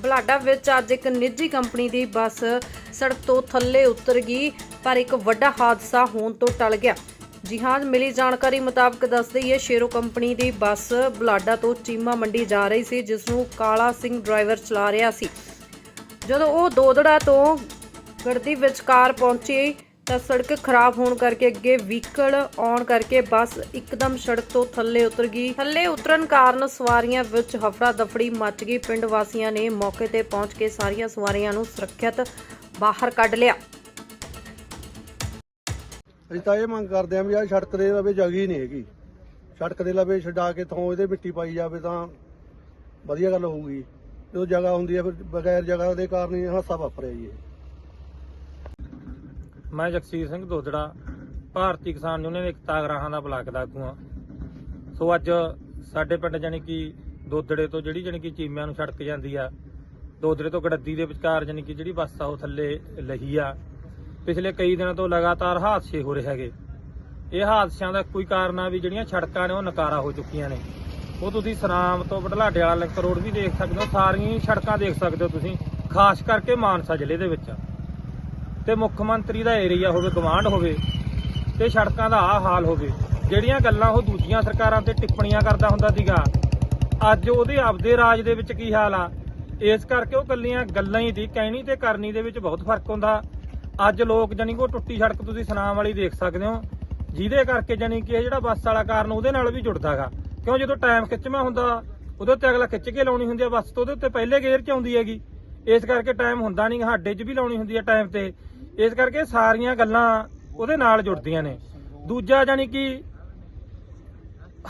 ਬਲਾਡਾ ਵਿੱਚ ਅੱਜ ਇੱਕ ਨਿੱਜੀ ਕੰਪਨੀ ਦੀ ਬੱਸ ਸੜਕ ਤੋਂ ਥੱਲੇ ਉਤਰ ਗਈ, ਪਰ ਇੱਕ ਵੱਡਾ ਹਾਦਸਾ ਹੋਣ ਤੋਂ ਟਲ ਗਿਆ। ਜੀ ਹਾਂ, ਮਿਲੀ ਜਾਣਕਾਰੀ ਮੁਤਾਬਕ ਦੱਸ ਹੈ ਸ਼ੇਰੋ ਕੰਪਨੀ ਦੀ ਬੱਸ ਬਲਾਡਾ ਤੋਂ ਚੀਮਾ ਮੰਡੀ ਜਾ ਰਹੀ ਸੀ ਜਿਸ ਨੂੰ ਕਾਲਾ ਸਿੰਘ ਡਰਾਈਵਰ ਚਲਾ ਰਿਹਾ ਸੀ। ਜਦੋਂ ਉਹ ਦੋਦੜਾ ਤੋਂ ਗੜਦੀ ਵਿਚਕਾਰ ਪਹੁੰਚੀ ਤਾਂ ਸੜਕ ਖਰਾਬ ਹੋਣ ਕਰਕੇ ਅੱਗੇ ਵਹੀਕਲ ਆਉਣ ਕਰਕੇ ਬੱਸ ਇੱਕਦਮ ਸੜਕ ਤੋਂ ਥੱਲੇ ਉਤਰ ਗਈ। ਥੱਲੇ ਉਤਰਨ ਕਾਰਨ ਸਵਾਰੀਆਂ ਵਿੱਚ ਹਫੜਾ ਦਫੜੀ ਮਚ ਗਈ। ਪਿੰਡ ਵਾਸੀਆਂ ਨੇ ਮੌਕੇ ਤੇ ਪਹੁੰਚ ਕੇ ਸਾਰੀਆਂ ਸਵਾਰੀਆਂ ਨੂੰ ਸੁਰੱਖਿਅਤ ਬਾਹਰ ਕੱਢ ਲਿਆ। ਅਸੀਂ ਤਾਂ ਇਹ ਮੰਗ ਕਰਦੇ ਆਂ ਵੀ ਆ ਸੜਕ ਦੇ ਲਵੇ ਜਗ੍ਹਾ ਹੀ ਨਹੀਂ ਹੈਗੀ। ਸੜਕ ਦੇ ਲਵੇ ਛਡਾ ਕੇ ਥੋਂ ਇਹਦੇ ਮਿੱਟੀ ਪਾਈ ਜਾਵੇ ਤਾਂ ਵਧੀਆ ਗੱਲ ਹੋਊਗੀ। ਜਦੋਂ ਜਗ੍ਹਾ ਹੁੰਦੀ ਹੈ ਫਿਰ ਬਗੈਰ ਜਗ੍ਹਾ ਦੇ ਕਾਰਨ ਹੀ ਹਾਸਾ ਵਾਪਰਿਆ ਜੀ ਮੈਂ ਜਗਸੀਰ ਸਿੰਘ ਦੋਦੜਾ ਭਾਰਤੀ ਕਿਸਾਨ ਯੂਨੀਅਨ ਇੱਕ ਤਾਗਰਾਹਾਂ ਦਾ ਬਲਾਕ ਦਾ ਆਗੂ ਹਾਂ। ਸੋ ਅੱਜ ਸਾਡੇ ਪਿੰਡ ਜਾਨੀ ਕਿ ਦੋਦੜੇ ਤੋਂ ਜਿਹੜੀ ਜਾਨੀ ਕਿ ਚੀਮਿਆਂ ਨੂੰ ਸੜਕ ਜਾਂਦੀ ਆ ਦੋਦੜੇ ਤੋਂ ਗੜੱਦੀ ਦੇ ਵਿਚਕਾਰ ਜਾਨੀ ਕਿ ਜਿਹੜੀ ਬੱਸ ਆ ਉਹ ਥੱਲੇ ਲਹੀ ਆ। ਪਿਛਲੇ ਕਈ ਦਿਨਾਂ ਤੋਂ ਲਗਾਤਾਰ ਹਾਦਸੇ ਹੋ ਰਹੇ ਹੈਗੇ। ਇਹ ਹਾਦਸਿਆਂ ਦਾ ਕੋਈ ਕਾਰਨ ਆ ਵੀ ਜਿਹੜੀਆਂ ਸੜਕਾਂ ਨੇ ਉਹ ਨਕਾਰਾ ਹੋ ਚੁੱਕੀਆਂ ਨੇ। ਉਹ ਤੁਸੀਂ ਸਨਾਮ ਤੋਂ ਬਢਲਾਡੇ ਵਾਲਾ ਲਿੰਕ ਰੋਡ ਵੀ ਦੇਖ ਸਕਦੇ ਹੋ, ਸਾਰੀਆਂ ਹੀ ਸੜਕਾਂ ਦੇਖ ਸਕਦੇ ਹੋ ਤੁਸੀਂ, ਖਾਸ ਕਰਕੇ ਮਾਨਸਾ ਜ਼ਿਲ੍ਹੇ ਦੇ ਵਿੱਚ। ਤੇ ਮੁੱਖ ਮੰਤਰੀ ਦਾ ਏਰੀਆ ਹੋਵੇ ਗਵਾਂਢ ਹੋਵੇ ਤੇ ਸੜਕਾਂ ਦਾ ਆ ਹਾਲ ਹੋਵੇ, ਜਿਹੜੀਆਂ ਗੱਲਾਂ ਉਹ ਦੂਜੀਆਂ ਸਰਕਾਰਾਂ ਤੇ ਟਿੱਪਣੀਆਂ ਕਰਦਾ ਹੁੰਦਾ ਸੀਗਾ, ਅੱਜ ਉਹਦੇ ਆਪਦੇ ਰਾਜ ਦੇ ਵਿੱਚ ਕੀ ਹਾਲ ਆ? ਇਸ ਕਰਕੇ ਉਹ ਕੱਲੀਆਂ ਗੱਲਾਂ ਹੀ ਦੀ, ਕਹਿਣੀ ਤੇ ਕਰਨੀ ਦੇ ਵਿੱਚ ਬਹੁਤ ਫ਼ਰਕ ਹੁੰਦਾ। ਅੱਜ ਲੋਕ ਜਾਨੀ ਕਿ ਉਹ ਟੁੱਟੀ ਸੜਕ ਤੁਸੀਂ ਸੁਨਾਮ ਵਾਲੀ ਦੇਖ ਸਕਦੇ ਹੋ, ਜਿਹਦੇ ਕਰਕੇ ਜਾਨੀ ਕਿ ਇਹ ਜਿਹੜਾ ਬੱਸ ਵਾਲਾ ਕਾਰਨ ਉਹਦੇ ਨਾਲ ਵੀ ਜੁੜਦਾਗਾ ਕਿਉਂ ਜਦੋਂ ਟਾਈਮ ਖਿੱਚਵਾਂ ਹੁੰਦਾ, ਉਹਦੇ ਉੱਤੇ ਅਗਲਾ ਖਿੱਚ ਕੇ ਲਾਉਣੀ ਹੁੰਦੀ ਆ ਬੱਸ, ਤੋਂ ਉਹਦੇ ਉੱਤੇ ਪਹਿਲੇ ਗੇਅਰ 'ਚ ਆਉਂਦੀ ਹੈਗੀ। ਇਸ ਕਰਕੇ ਟਾਈਮ ਹੁੰਦਾ ਨਹੀਂ ਸਾਡੇ 'ਚ ਵੀ ਲਾਉਣੀ ਹੁੰਦੀ ਹੈ ਟਾਈਮ ਤੇ। ਇਸ ਕਰਕੇ ਸਾਰੀਆਂ ਗੱਲਾਂ ਉਹਦੇ ਨਾਲ ਜੁੜਦੀਆਂ ਨੇ। ਦੂਜਾ ਜਾਨੀ ਕਿ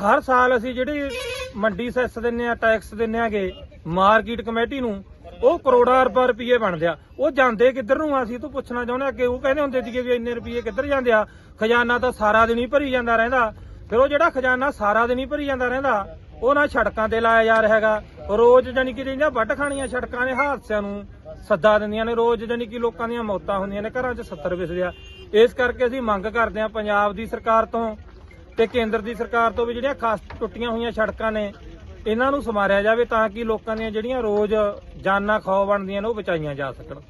ਹਰ ਸਾਲ ਅਸੀਂ ਜਿਹੜੀ ਮੰਡੀ ਸੈਸ ਦਿੰਨੇ ਆ ਟੈਕਸ ਦਿੰਨੇ ਆਗੇ ਮਾਰਕੀਟ ਕਮੇਟੀ ਨੂੰ, ਉਹ ਕਰੋੜਾਂ ਰੁਪਏ ਰੁਪਏ ਬਣਦੇ ਆ। ਉਹ ਜਾਂਦੇ ਕਿੱਧਰ ਨੂੰ ਅਸੀਂ ਤੋਂ ਪੁੱਛਣਾ ਚਾਹੁੰਦੇ ਆ ਅੱਗੇ ਉਹ ਕਹਿੰਦੇ ਹੁੰਦੇ ਸੀਗੇ ਵੀ ਇੰਨੇ ਰੁਪਏ ਕਿੱਧਰ ਜਾਂਦੇ ਆ? ਖਜ਼ਾਨਾ ਤਾਂ ਸਾਰਾ ਦਿਨ ਹੀ ਭਰੀ ਜਾਂਦਾ ਰਹਿੰਦਾ। ਫਿਰ ਉਹ ਜਿਹੜਾ ਖਜ਼ਾਨਾ ਸਾਰਾ ਦਿਨ ਹੀ ਭਰੀ ਜਾਂਦਾ ਰਹਿੰਦਾ, ਉਹ ਨਾ ਸੜਕਾਂ ਤੇ ਲਾਇਆ ਜਾ ਰਿਹਾ ਹੈਗਾ। ਰੋਜ਼ ਜਾਨੀ ਕਿ ਜਿਹੜੀਆਂ ਵੱਢ ਖਾਣੀਆਂ ਸੜਕਾਂ ਨੇ ਹਾਦਸਿਆਂ ਨੂੰ। ਸੱਦਾ ਦਿੰਦੀਆਂ ਨੇ, ਰੋਜ਼ ਜਾਨੀ ਕਿ ਲੋਕਾਂ ਦੀਆਂ ਮੌਤਾਂ ਹੁੰਦੀਆਂ ਨੇ, ਘਰਾਂ 'ਚ 70 ਵਿਸਦੇ ਆ। ਇਸ ਕਰਕੇ ਅਸੀਂ ਮੰਗ ਕਰਦੇ ਆ ਪੰਜਾਬ ਦੀ ਸਰਕਾਰ ਤੋਂ ਤੇ ਕੇਂਦਰ ਦੀ ਸਰਕਾਰ ਤੋਂ ਵੀ ਜਿਹੜੀਆਂ ਖਾਸ ਟੁੱਟੀਆਂ ਹੋਈਆਂ ਸੜਕਾਂ ਨੇ, ਇਹਨਾਂ ਨੂੰ ਸਮਾਰਿਆ ਜਾਵੇ ਤਾਂ ਕਿ ਲੋਕਾਂ ਦੀਆਂ ਜਿਹੜੀਆਂ ਰੋਜ਼ ਜਾਨਾਂ ਖੌ ਬਣਦੀਆਂ ਨੇ, ਉਹ ਬਚਾਈਆਂ ਜਾ ਸਕਣ।